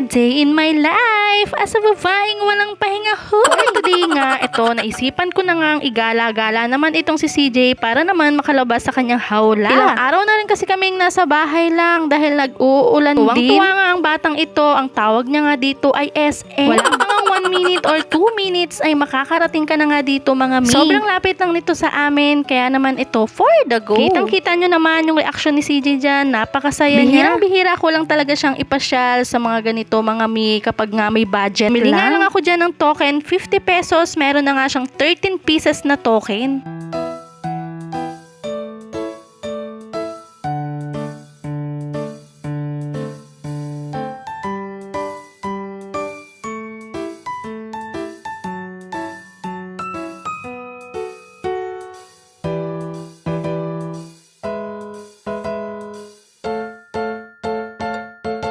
A day in my life as a babaeng walang pahinga ho. Today nga, ito, naisipan ko na nga igala-gala naman itong si CJ para naman makalabas sa kanyang hawla. Ilang araw na rin kasi kaming nasa bahay lang dahil nag-uulan din. Tuwang-tuwa nga ang batang ito, ang tawag niya nga dito ay SM. Wala pa nga 1 minute or 2 minutes ay makakarating ka na nga dito mga mi. Sobrang lapit lang nito sa amin, kaya naman ito for the go. Kitang-kita nyo naman yung reaction ni CJ dyan, napakasaya niya. Bihirang-bihira ko lang talaga siyang ipasyal sa mga ganito mga mi kapag nga may budget Bili nga lang ako dyan ng token, 50 pesos, meron na nga siyang 13 pieces na token.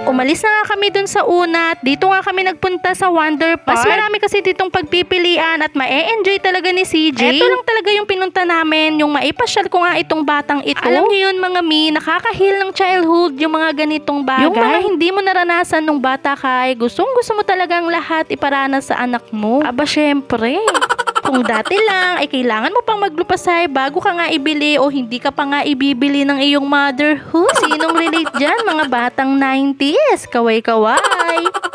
Umalis na nga kami dun sa una at dito nga kami nagpunta sa Wonder Park. Mas marami kasi ditong pagpipilian at ma-enjoy talaga ni CJ. Ito lang talaga yung pinunta namin, yung maipasyal ko nga itong batang ito. Alam niyo yun mga mi, nakakahil ng childhood yung mga ganitong bagay. Yung mga hindi mo naranasan nung bata ka, ay gustong gusto mo talagang lahat iparanas sa anak mo. Aba syempre. Kung dati lang ay kailangan mo pang maglupasay bago ka nga ibili o hindi ka pa nga ibibili ng iyong motherhood. Sinong relate dyan? Mga batang 90s. Kaway-kaway.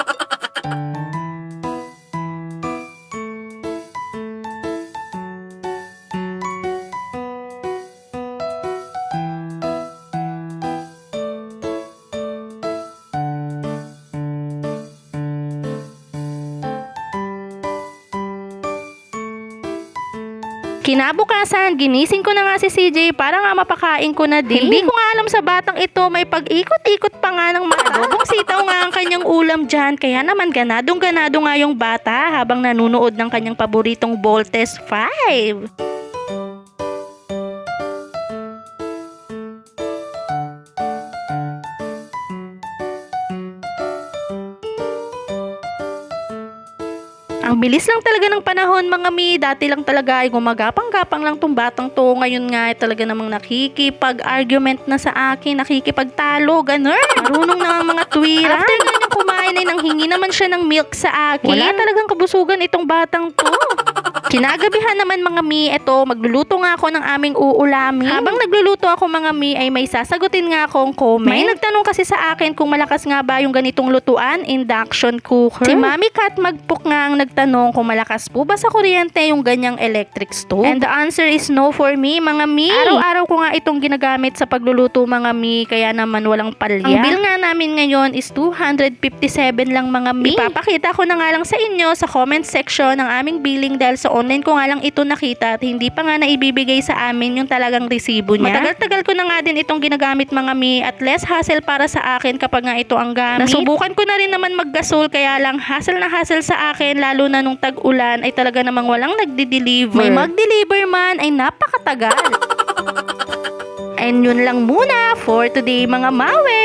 Kinabukasan, ginising ko na nga si CJ para nga mapakain ko na din. Hindi ko nga alam sa batang ito, may pag-ikot-ikot pa nga ng mata. Adobong sitaw nga ang kanyang ulam dyan, kaya naman ganadong ganado nga yung bata habang nanunood ng kanyang paboritong Voltes 5. Ang bilis lang talaga ng panahon mga mi. Dati lang talaga ay gumagapang-gapang lang tong batang to. Ngayon nga ay talaga namang nakikipag-argument na sa akin, nakikipagtalo, ganun. Marunong na ang mga tuwira. After nga niyang kumain ay nanghingi naman siya ng milk sa akin. Wala talagang kabusugan itong batang to. Kinagabihan naman mga mi, eto, magluluto nga ako ng aming uulamin. Habang nagluluto ako mga mi, ay may sasagutin nga akong comment. May nagtanong kasi sa akin kung malakas nga ba yung ganitong lutuan, induction cooker. Si Mami Kat Magpuk nga ang nagtanong kung malakas po ba sa kuryente yung ganyang electric stove. And the answer is no for me, mga mi. Araw-araw ko nga itong ginagamit sa pagluluto mga mi, kaya naman walang palya. Ang bill nga namin ngayon is 257 lang mga mi. Ipapakita ko na nga lang sa inyo sa comment section ng aming billing dahil sa online ko nga lang ito nakita at hindi pa nga naibibigay sa amin yung talagang resibo niya. Matagal-tagal ko na nga din itong ginagamit mga mi at less hassle para sa akin kapag nga ito ang gamit. Nasubukan ko na rin naman maggasol kaya lang hassle na hassle sa akin lalo na nung tag-ulan ay talaga namang walang nagdi-deliver. May mag-deliver man ay napakatagal. And yun lang muna for today mga mawe.